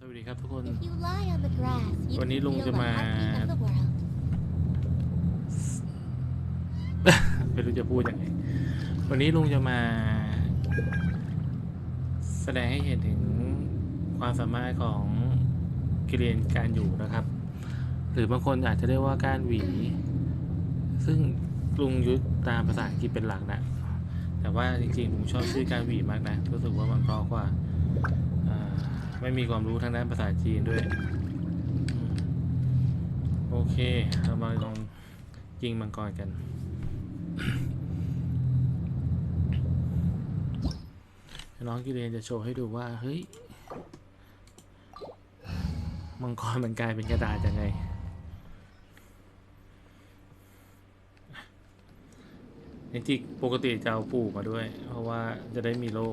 สวัสดีครับทุกคน If you lie on the grass, you วันนี้ can ลุง feel จะ the มา heartbeat of the world. ไม่รู้จะพูดยังไง วันนี้ลุงจะมา แสดงให้เห็นถึงความสามารถของกิเลนการอยู่นะครับ หรือบางคนอาจจะเรียกว่าการหวี ซึ่งลุงยุทธตามภาษาอังกฤษเป็นหลักนะ แต่ว่าจริงๆลุงชอบชื่อการหวีมากนะ รู้สึกว่ามันเพราะกว่าอ่า ไม่มีความรู้ทางด้านภาษาจีนด้วย โอเค เรามาลองยิงมังกรกัน น้องกิเลนจะโชว์ให้ดูว่า เฮ้ย มังกรมันกลายเป็นกระดาษยังไงจริงๆปกติจะเอาปูมาด้วย เพราะว่าจะได้มีโล่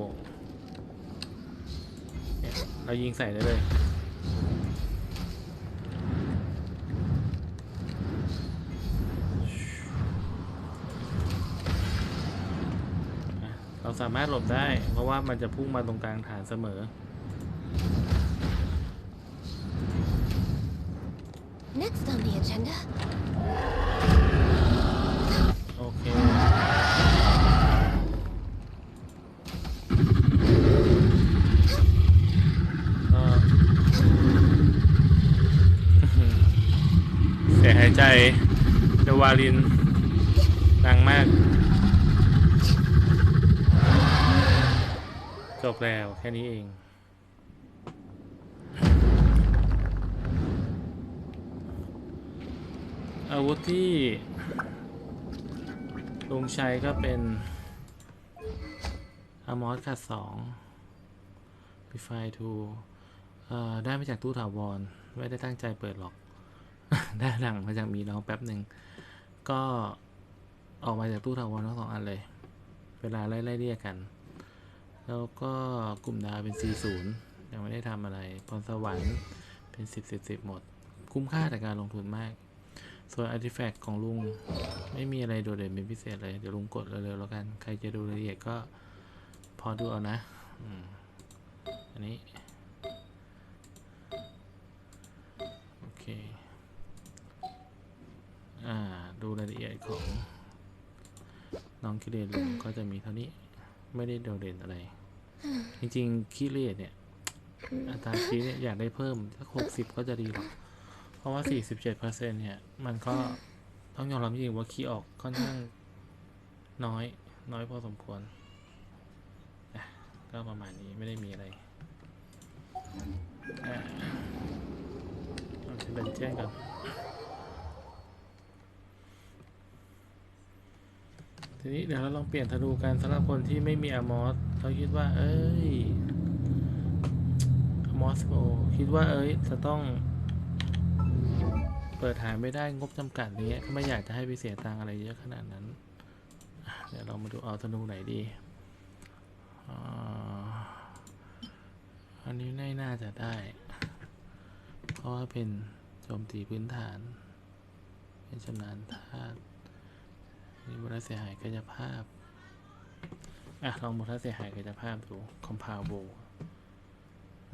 เรายิงใส่ได้เลยเราสามารถหลบได้ เพราะว่ามันจะพุ่งมาตรงกลางฐานเสมอ Next on the agenda, โอเค ก็ เสียหายใจเดวาลินดังมาก จบแล้วแค่นี้เองอาวุธที่ลุงชัยก็เป็นอามอสขัดสองพิไฟทูเอ่อได้มาจากตู้ถาวร ไม่ได้ตั้งใจเปิดหรอก ได้หลังมาจากมีน้องแป๊บหนึ่ง ก็ออกมาจากตู้ถาวรทั้งสองอันเลย เวลาไล่ไล่เรียกกัน แล้วก็กลุ่มดาวเป็น 40 ยังไม่ได้ทำอะไร พรสวรรค์เป็น 10 10 10 หมด คุ้มค่าแต่การลงทุนมาก ส่วนอาร์ติแฟกต์ของลุง ไม่มีอะไรโดดเด่นเป็นพิเศษเลย เดี๋ยวลุงกดเร็วๆแล้วกัน ใครจะดูรายละเอียดก็พอดูเอานะอันนี้ โอเค อ่า ดูรายละเอียดของน้องคิเรนลุงก็จะมีเท่านี้ไม่ได้โดดเด่นอะไร จริงๆคิเรนเนี่ยอัตราคีเนี่ยอยากได้เพิ่มถ้าหกสิบก็จะดีหรอกเพราะว่า47%เนี่ย มันก็ต้องยอมรับจริงๆว่าคีย์ออกค่อนข้างน้อย น้อยพอสมควรอะก็ประมาณนี้ไม่ได้มีอะไรอะเอาที่ดันเจียนกัน ทีนี้เดี๋ยวเราลองเปลี่ยนธนูกันสำหรับคนที่ไม่มีอมอสเขาคิดว่า เอ้ยอมอสโอคิดว่าเอ้ยจะต้อง เปิดหาไม่ได้งบจำกัดนี้ยก็ไม่อยากจะให้ไปเสียตังอะไรเยอะขนาดนั้นเดี๋ยวเรามาดูเอาธนูไหนดีอันนี้น่าจะได้ เพราะว่าเป็นโจมตีพื้นฐาน เป็นชำนาญธาตุ นี่มูลค่าเสียหายกายภาพ อะ ลองมูลค่าเสียหายกายภาพดูคอมพาวโบ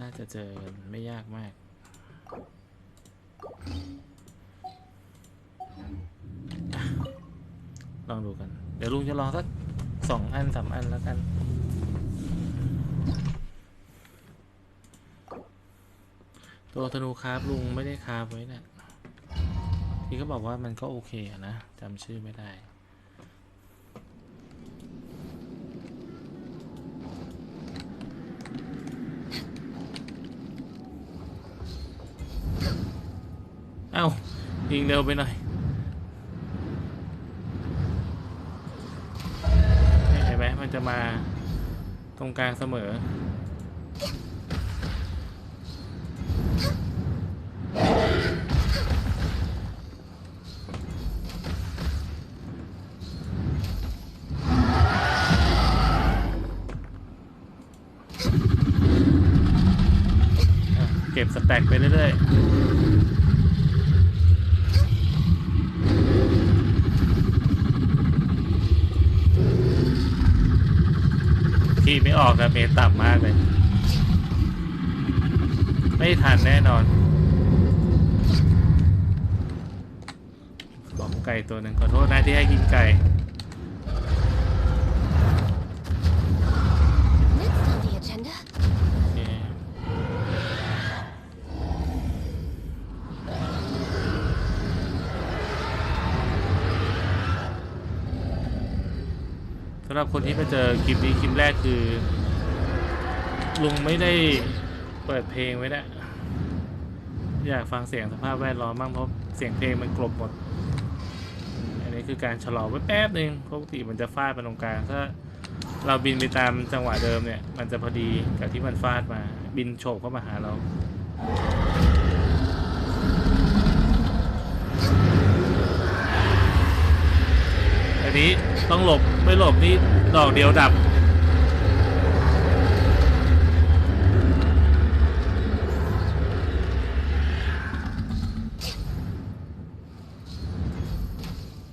น่าจะเจอไม่ยากมาก ลองดูกัน เดี๋ยวลุงจะลองสักสองอันสามอันแล้วกันตัวธนูคราฟลุงไม่ได้คราฟไว้นะที่เขาบอกว่ามันก็โอเคนะจำชื่อไม่ได้ เอ้ายิงเร็วไปหน่อยเห็นไหมมันจะมาตรงกลางเสมอเก็บสแต็กไปเรื่อยๆีไม่ออกอะเมตต่ำมากเลย ไม่ทันแน่นอนของไก่ตัวหนึ่งขอโทษนะที่ให้กินไก่ Next on the agenda. โอเคสำห รับคนที่มาเจอคลิปนี้คลิปแรกคือ ลุงไม่ได้เปิดเพลงไว้นะอยากฟังเสียงสภาพแวดล้อมบ้างเพราะเสียงเพลงมันกลบหมด อันนี้คือการชะลอไว้แป๊บหนึ่งปกติมันจะฟาดไปตรงกลางถ้าเราบินไปตามจังหวะเดิมเนี่ย มันจะพอดีกับที่มันฟาดมา บินโฉบเข้ามาหาเรา อันนี้ต้องหลบไม่หลบนี่ดอกเดียวดับ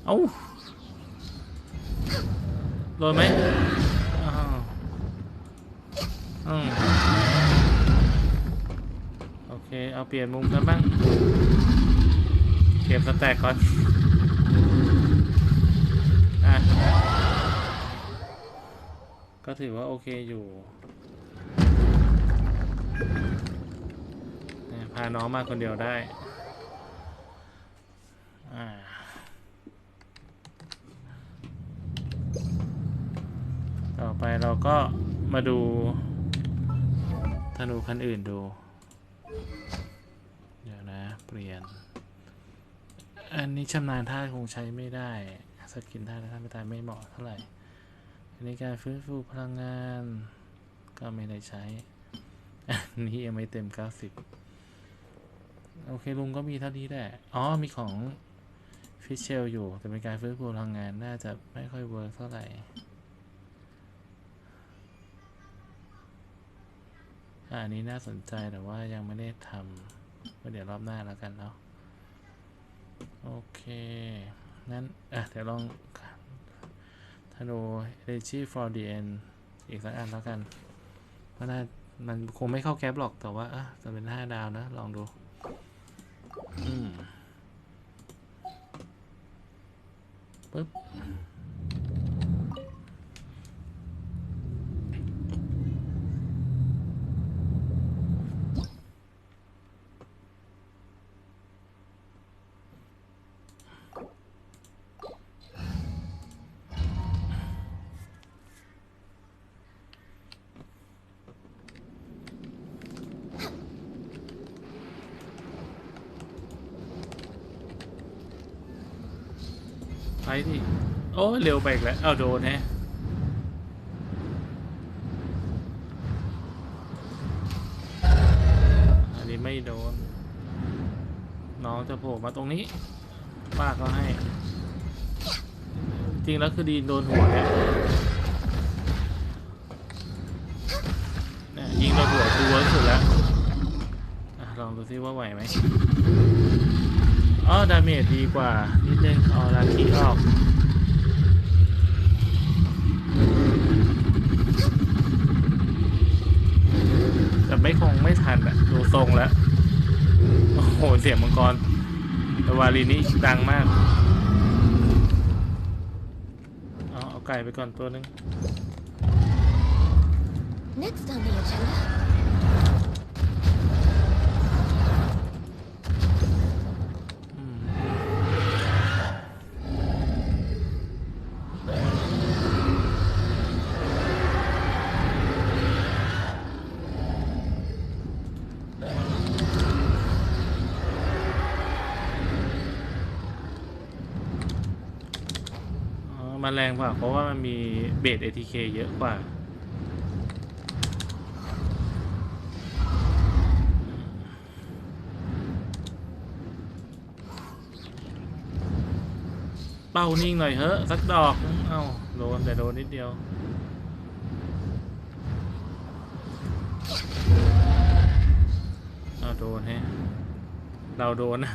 เอ้าโดนไหมอ้าวอืมโอเค เอาเปลี่ยนมุมกันบ้าง เก็บสแต็กก่อน ก็ถือว่าโอเคอยู่พาน้องมาคนเดียวได้ อ่าต่อไปเราก็มาดูธนูคันอื่นดู เดี๋ยวนะ เปลี่ยน อันนี้ชำนาญท่าคงใช้ไม่ได้ สกินท่าท่าไม่ตายไม่เหมาะเท่าไหร่อันการฟื้นฟูพลังงาน ก็ไม่ได้ใช้ อันนี้ยังไม่เต็ม90โอเค ลุงก็มีเท่านี้แหละ อ๋อ มีของฟิชเชลอยู่ แต่เป็นการฟื้นฟูพลังงาน น่าจะไม่ค่อยเวิร์กเท่าไหร่อันนี้น่าสนใจแต่ว่ายังไม่ได้ทำเดี๋ยวรอบหน้าแล้วกันเนาะโอเค งั้น อะ เดี๋ยวลองธนู Energy for the end อีกสักอันแล้วกันเพราะน่ามันคงไม่เข้าแก๊ปหรอกแต่ว่าอะจะเป็น 5 ดาวนะ ลองดูอืมปึ๊บ ไปดิโอ้เร็วไปอีกแล้ว เอาโดนแฮะอันนี้ไม่โดน น้องจะโผล่มาตรงนี้ ป้าก็ให้ จริงแล้วคือดีนโดนหัวเนี่ยยิงโดนหัวคือเวิร์กสุดแล้วอลองดูซิว่าไหวไหม อ๋อดาเมจดีกว่า นิดนึงเอาลาคีออกแต่ไม่คงไม่ทันอะดูทรงแล้ว โอ้โห เสียงมังกรแต่วาลีนี้ดังมาก เอาเอาไก่ไปก่อนตัวนึง Next on the agenda. อืมอ๋อ มันแรงกว่า เพราะว่ามันมีเบส ATK เยอะกว่า เป้านิ่งหน่อยเฮ้สักดอก เอ้าโดนแต่โดนนิดเดียวเอาโดนแฮะเราโดนนะ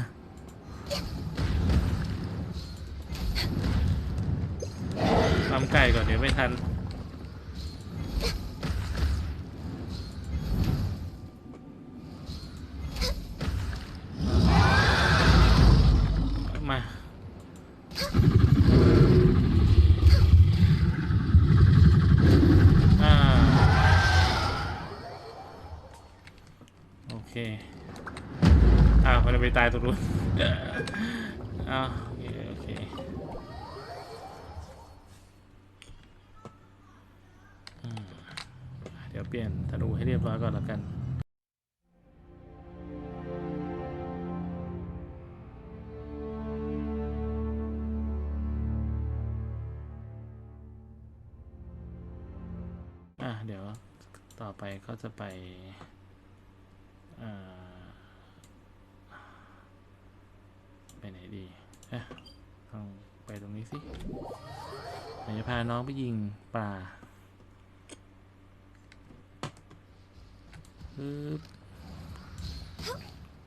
ทำไก่ก่อนเดี๋ยวไม่ทันมาโอเค อ้าวมันไปตายตรงนู้นอ้าว ปลี่ยนธนูให้เรียบร้อยก่อนแล้วกันอะเดี๋ยวต่อไปก็จะไปไปไหนดีเอ๊ะลองไปตรงนี้สิเดี๋ยวจะพาน้องไปยิงปลา ปึ๊บ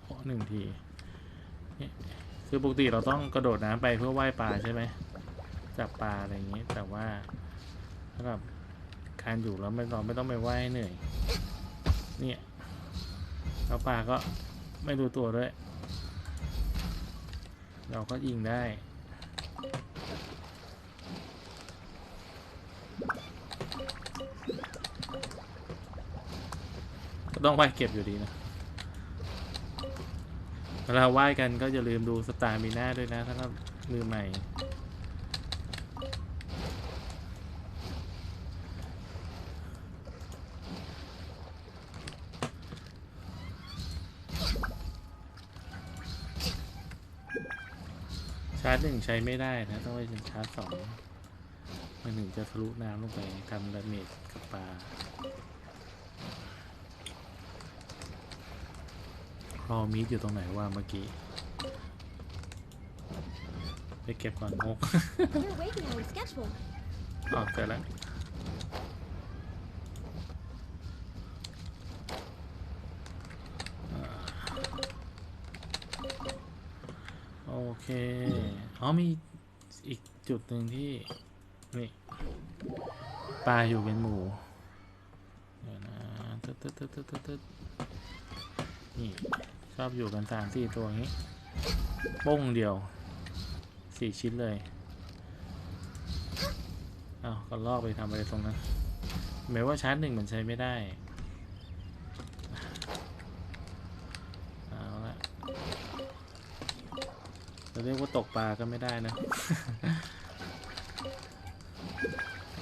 โอ้หนึ่งทีเนี่ยคือปกติเราต้องกระโดดน้ำไปเพื่อว่ายปลาใช่ไหมจับปลาอะไรอย่างนี้ แต่ว่าสำหรับการอยู่แล้วไม่เราไม่ต้องไปว่ายเหนื่อย เนี่ยแล้วปลาก็ไม่รู้ตัวด้วย เราก็ยิงได้ ก็ต้องว่ายเก็บอยู่ดีนะเวลาว่ายกันก็อย่าลืมดูสตาร์มีหน้าด้วยนะถ้าเรามือใหม่ชาร์จหนึ่งใช้ไม่ได้นะ ต้องไปเป็นชาร์จสองมันถึงจะทะลุน้ำลงไปทำดาเมจกับปลา รอมีดอยู่ตรงไหนว่าเมื่อกี้ ไปเก็บก่อนงก We're waiting on schedule. ออกเสร็จแล้วโอเค อ๋อ มีอีกจุดหนึ่งที่ นี่ปลาอยู่เป็นหมู่เดี๋ยวนะตึ๊ดตึ๊ดตึ๊ดตึ๊ดตึ๊ดตึ๊ดนี่ ชอบอยู่กันสามสี่ตัวนี้โป้งเดียวสี่ชิ้นเลยเอ้าก็ลอกไปทำอะไรตรงนั้นหมายว่าชาร์จหนึ่งมันใช้ไม่ได้เอาละจะเรียกว่าตกปลาก็ไม่ได้นะ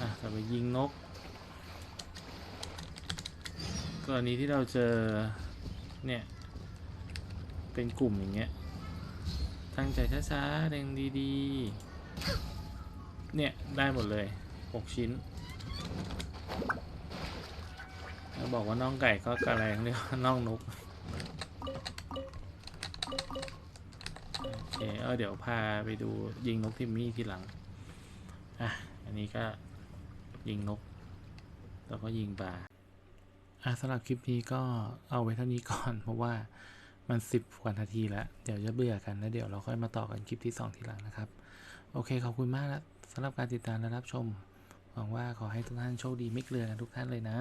อะจะไปยิงนกกรณีที่เราเจอเนี่ย เป็นกลุ่มอย่างเงี้ย ตั้งใจช้าๆเร่งดีๆ เนี่ย ได้หมดเลย 6 ชิ้น แล้วบอกว่าน่องไก่ก็กระแรงเรียกว่าน่องนก โอเค เออเดี๋ยวพาไปดูยิงนกทิมมี่ทีหลัง อะ อันนี้ก็ยิงนก แล้วก็ยิงปลาอะสำหรับคลิปนี้ก็เอาไว้เท่านี้ก่อนเพราะว่า มันสิบกว่านาทีแล้วเดี๋ยวจะเบื่อกันแล้วเดี๋ยวเราค่อยมาต่อกันคลิปที่ 2 ทีหลังนะครับ โอเคขอบคุณมากนะสำหรับการติดตามและรับชมหวังว่าขอให้ทุกท่านโชคดีไม่เกลือกันทุกท่านเลยนะ